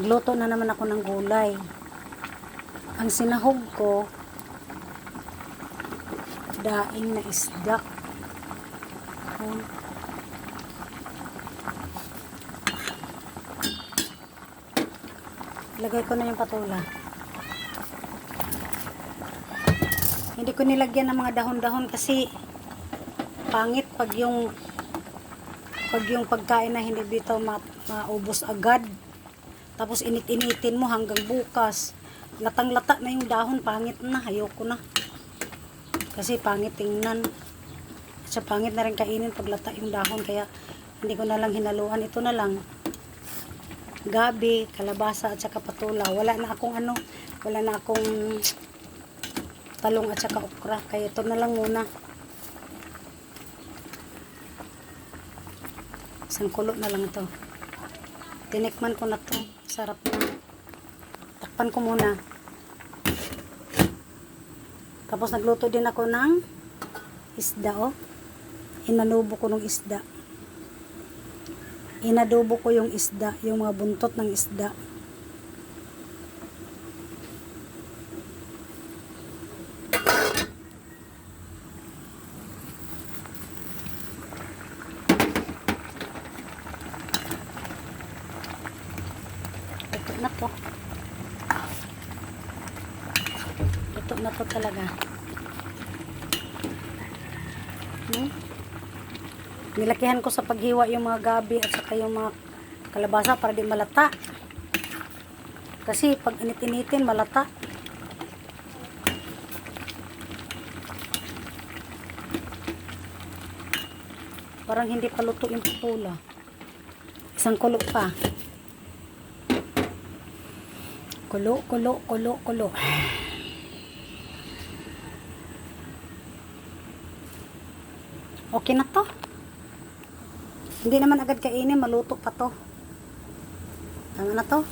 Nagluto na naman ako ng gulay. Ang sinahog ko, daing na isda. Oh. Lagay ko na yung patula. Hindi ko nilagyan ng mga dahon-dahon kasi pangit pag yung pag yung pagkain na hindi dito ma maubos agad. Tapos init-initin mo hanggang bukas. Latang-lata na yung dahon, pangit na, ayoko na. Kasi pangit tingnan. Sa pangit na rin kainin pag lata yung dahon, kaya hindi ko na lang hinaluan. Ito na lang. Gabi, kalabasa at saka patula. Wala na akong ano, wala na akong talong at saka okra. Kaya ito na lang muna. Isang kulo na lang ito. Tinikman ko na to. Sarap na. Takpan ko muna. Tapos nagluto din ako ng isda, oh. Inanubo ko ng isda. Inadobo ko yung isda, yung mga buntot ng isda. Ito na to. Ito na to talaga. Hmm? Nilakihan ko sa paghiwa yung mga gabi at saka yung mga kalabasa para di malata. Kasi pag init-initin, malata. Parang hindi pa luto yung pula. Isang kulo pa. Kulo, kulo, kulo, kulo. Okay na to. Hindi naman agad kainin, maluto pa to. Tama na to.